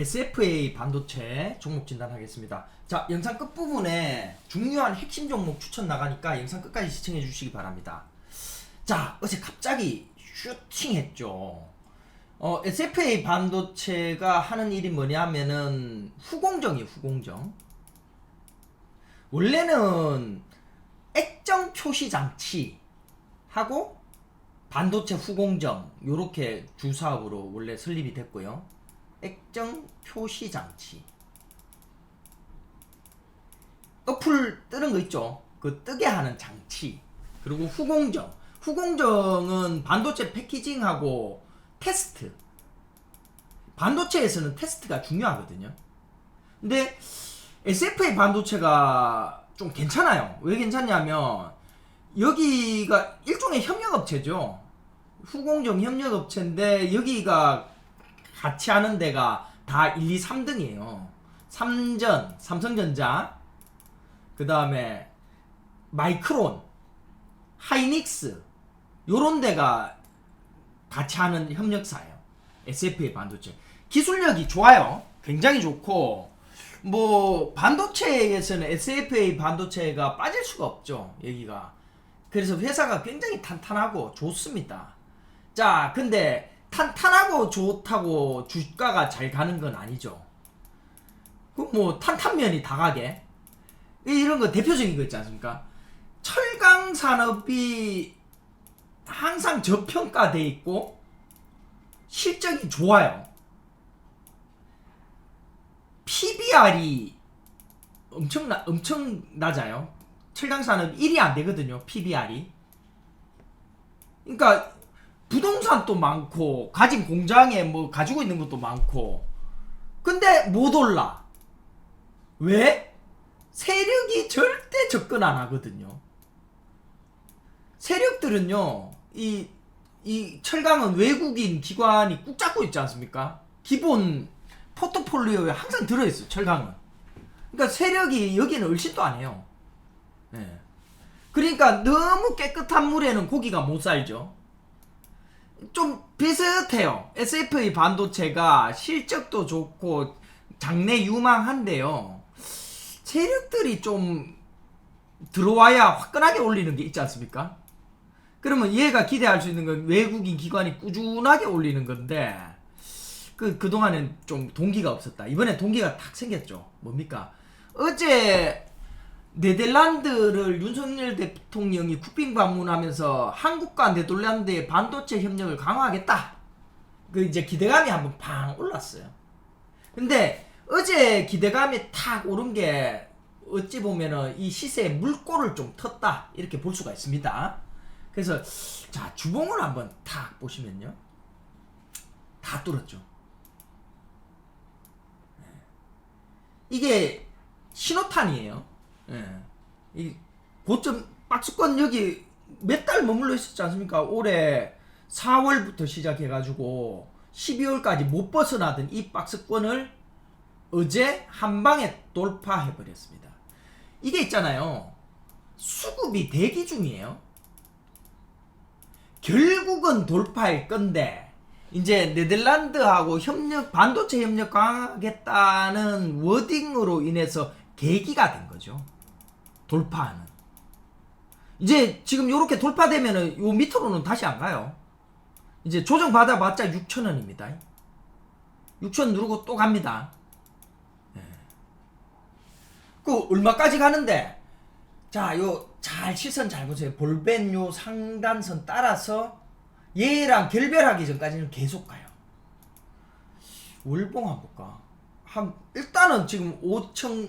SFA 반도체 종목 진단하겠습니다. 자, 영상 끝부분에 중요한 핵심 종목 추천 나가니까 영상 끝까지 시청해 주시기 바랍니다. 자, 어제 갑자기 슈팅했죠. 어, SFA 반도체가 하는 일이 뭐냐면은 후공정이에요, 후공정. 원래는 액정 표시 장치 하고 반도체 후공정 요렇게 주 사업으로 원래 설립이 됐고요. 액정 표시 장치. 어플 뜨는 거 있죠? 그 뜨게 하는 장치. 그리고 후공정. 후공정은 반도체 패키징하고 테스트. 반도체에서는 테스트가 중요하거든요. 근데 SFA 반도체가 좀 괜찮아요. 왜 괜찮냐면 여기가 일종의 협력업체죠. 후공정 협력업체인데 여기가 같이 하는 데가 다 1, 2, 3등이에요. 삼전, 삼성전자, 그 다음에 마이크론, 하이닉스, 요런 데가 같이 하는 협력사예요. SFA 반도체. 기술력이 좋아요. 굉장히 좋고, 뭐, 반도체에서는 SFA 반도체가 빠질 수가 없죠. 여기가. 그래서 회사가 굉장히 탄탄하고 좋습니다. 자, 근데 탄탄하고 좋다고 주가가 잘 가는 건 아니죠. 그뭐 탄탄면이 다 가게. 이런 거 대표적인 거 있지 않습니까? 철강 산업이 항상 저평가돼 있고 실적이 좋아요. PBR이 엄청나 엄청 낮아요. 철강 산업 1이 안 되거든요. PBR이. 그러니까 부동산도 많고 가진 공장에 뭐 가지고 있는 것도 많고 근데 못 올라. 왜? 세력이 절대 접근 안 하거든요. 세력들은요, 이, 이 철강은 외국인 기관이 꾹 잡고 있지 않습니까? 기본 포트폴리오에 항상 들어있어요, 철강은. 그러니까 세력이 여기는 얼씬도 안 해요. 예. 그러니까 너무 깨끗한 물에는 고기가 못 살죠. 좀 비슷해요. SFA 반도체가 실적도 좋고 장래 유망한데요. 세력들이 좀 들어와야 화끈하게 올리는 게 있지 않습니까? 그러면 얘가 기대할 수 있는 건 외국인 기관이 꾸준하게 올리는 건데 그 그동안은 좀 동기가 없었다. 이번에 동기가 탁 생겼죠. 뭡니까? 어제 네덜란드를 윤석열 대통령이 쿠핑 방문하면서 한국과 네덜란드의 반도체 협력을 강화하겠다. 그 이제 기대감이 한번 팡 올랐어요. 근데 어제 기대감이 탁 오른 게 어찌 보면은 이 시세에 물꼬를 좀 텄다 이렇게 볼 수가 있습니다. 그래서 자 주봉을 한번 탁 보시면요, 다 뚫었죠. 네. 이게 신호탄이에요. 예. 이 고점 박스권 여기 몇 달 머물러 있었지 않습니까? 올해 4월부터 시작해가지고 12월까지 못 벗어나던 이 박스권을 어제 한 방에 돌파해 버렸습니다. 이게 있잖아요. 수급이 대기 중이에요. 결국은 돌파할 건데 이제 네덜란드하고 협력 반도체 협력 강화하겠다는 워딩으로 인해서 계기가 된 거죠. 돌파하는. 이제 지금 요렇게 돌파되면은 요 밑으로는 다시 안 가요. 이제 조정 받아봤자 6천 원입니다. 6천 누르고 또 갑니다. 예. 그 얼마까지 가는데? 자, 요 잘 시선 잘 보세요. 볼벤 요 상단선 따라서 얘랑 결별하기 전까지는 계속 가요. 월봉 한번 볼까? 한 일단은 지금 5천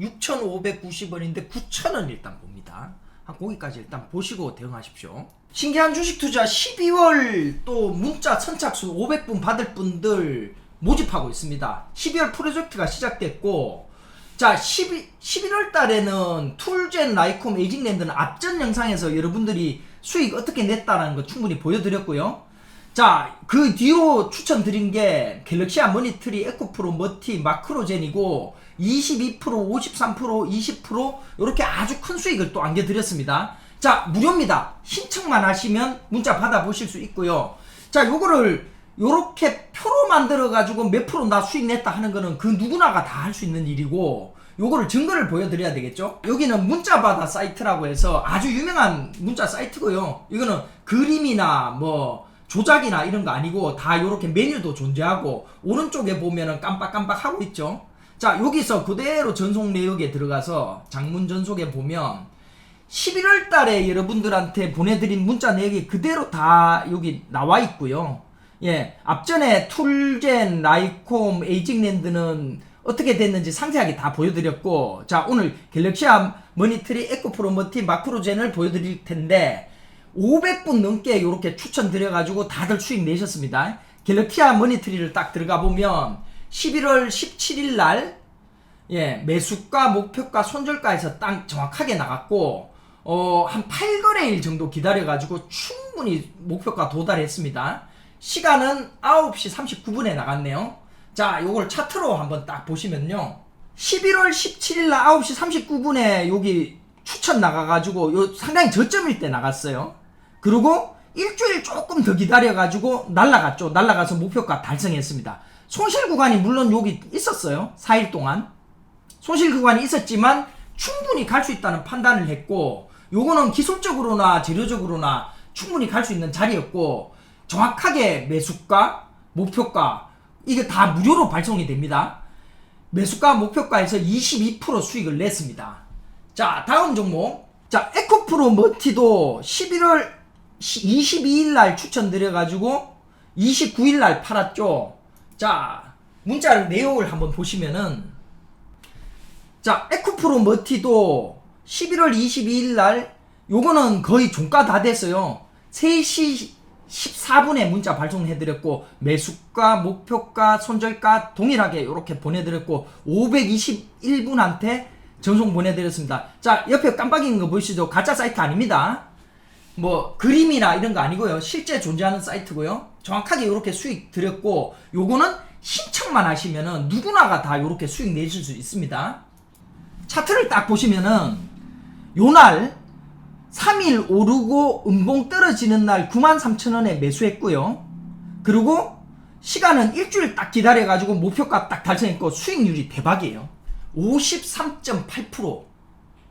6,590원인데 9,000원 일단 봅니다. 한 거기까지 일단 보시고 대응하십시오. 신기한 주식 투자 12월 또 문자 선착순 500분 받을 분들 모집하고 있습니다. 12월 프로젝트가 시작됐고 자 12, 11월 달에는 툴젠 라이콤 에이징랜드는 앞전 영상에서 여러분들이 수익 어떻게 냈다라는 거 충분히 보여드렸고요. 자, 그 뒤로 추천드린 게 갤럭시아 머니트리, 에코프로, 머티, 마크로젠이고 22%, 53%, 20% 이렇게 아주 큰 수익을 또 안겨드렸습니다. 자, 무료입니다. 신청만 하시면 문자 받아보실 수 있고요. 자, 요거를 요렇게 표로 만들어 가지고 몇 프로 나 수익 냈다 하는 거는 그 누구나가 다 할 수 있는 일이고 요거를 증거를 보여드려야 되겠죠 여기는 문자바다 사이트라고 해서 아주 유명한 문자 사이트고요 이거는 그림이나 뭐 조작이나 이런 거 아니고 다 요렇게 메뉴도 존재하고 오른쪽에 보면은 깜빡깜빡 하고 있죠 자 여기서 그대로 전송 내역에 들어가서 장문 전송에 보면 11월 달에 여러분들한테 보내드린 문자 내역이 그대로 다 여기 나와 있고요. 예, 앞전에 툴젠, 라이콤, 에이징랜드는 어떻게 됐는지 상세하게 다 보여드렸고, 자, 오늘 갤럭시암 머니트리 에코프로 머티 마크로젠을 보여드릴 텐데, 500분 넘게 이렇게 추천드려가지고 다들 수익 내셨습니다. 갤럭시암 머니트리를 딱 들어가 보면, 11월 17일 날, 예, 매수가, 목표가, 손절가에서 딱 정확하게 나갔고, 어, 한 8거래일 정도 기다려가지고 충분히 목표가 도달했습니다. 시간은 9시 39분에 나갔네요. 자, 요걸 차트로 한번 딱 보시면요. 11월 17일 날 9시 39분에 여기 추천 나가가지고 요 상당히 저점일 때 나갔어요. 그리고 일주일 조금 더 기다려가지고 날라갔죠. 날라가서 목표가 달성했습니다. 손실 구간이 물론 여기 있었어요. 4일 동안. 손실 구간이 있었지만 충분히 갈 수 있다는 판단을 했고 요거는 기술적으로나 재료적으로나 충분히 갈 수 있는 자리였고 정확하게 매수가 목표가 이게 다 무료로 발송이 됩니다 매수가 목표가에서 22% 수익을 냈습니다 자 다음 종목 자 에코프로 머티도 11월 22일 날 추천드려가지고 29일 날 팔았죠 자 문자 내용을 한번 보시면은 자, 에코프로 머티도 11월 22일 날 요거는 거의 종가 다 됐어요. 3시 14분에 문자 발송해드렸고 매수가, 목표가, 손절가 동일하게 이렇게 보내드렸고 521분한테 전송 보내드렸습니다. 자, 옆에 깜빡이는 거 보이시죠? 가짜 사이트 아닙니다. 뭐 그림이나 이런 거 아니고요. 실제 존재하는 사이트고요. 정확하게 이렇게 수익 드렸고 요거는 신청만 하시면은 누구나가 다 이렇게 수익 내실 수 있습니다. 차트를 딱 보시면은 요날 3일 오르고 음봉 떨어지는 날 93,000원에 매수했고요. 그리고 시간은 일주일 딱 기다려가지고 목표가 딱 달성했고 수익률이 대박이에요. 53.8%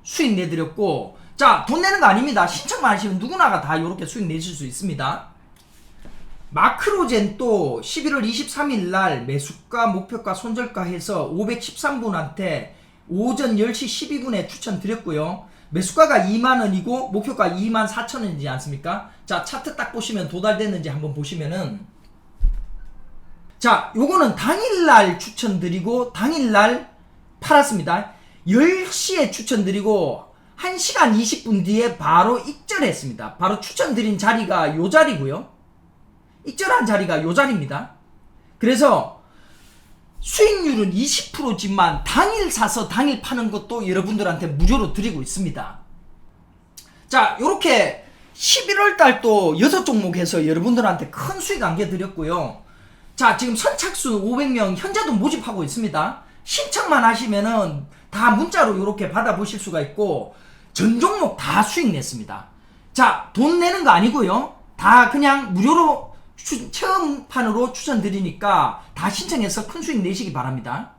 수익 내드렸고 자 돈 내는 거 아닙니다. 신청만 하시면 누구나가 다 이렇게 수익 내실 수 있습니다. 마크로젠 또 11월 23일 날 매수가 목표가 손절가 해서 513분한테 오전 10시 12분에 추천드렸고요. 매수가가 2만원이고 목표가 2만 4천원이지 않습니까? 자 차트 딱 보시면 도달됐는지 한번 보시면은 자 요거는 당일날 추천드리고 당일날 팔았습니다. 10시에 추천드리고 1시간 20분 뒤에 바로 익절했습니다. 바로 추천드린 자리가 요 자리고요. 익절한 자리가 요 자리입니다. 그래서 수익률은 20%지만 당일 사서 당일 파는 것도 여러분들한테 무료로 드리고 있습니다. 자, 요렇게 11월 달도 6종목에서 여러분들한테 큰 수익 안겨드렸고요. 자, 지금 선착순 500명 현재도 모집하고 있습니다. 신청만 하시면은 다 문자로 이렇게 받아보실 수가 있고 전 종목 다 수익 냈습니다. 자, 돈 내는 거 아니고요. 다 그냥 무료로 추- 체험판으로 추천드리니까 다 신청해서 큰 수익 내시기 바랍니다.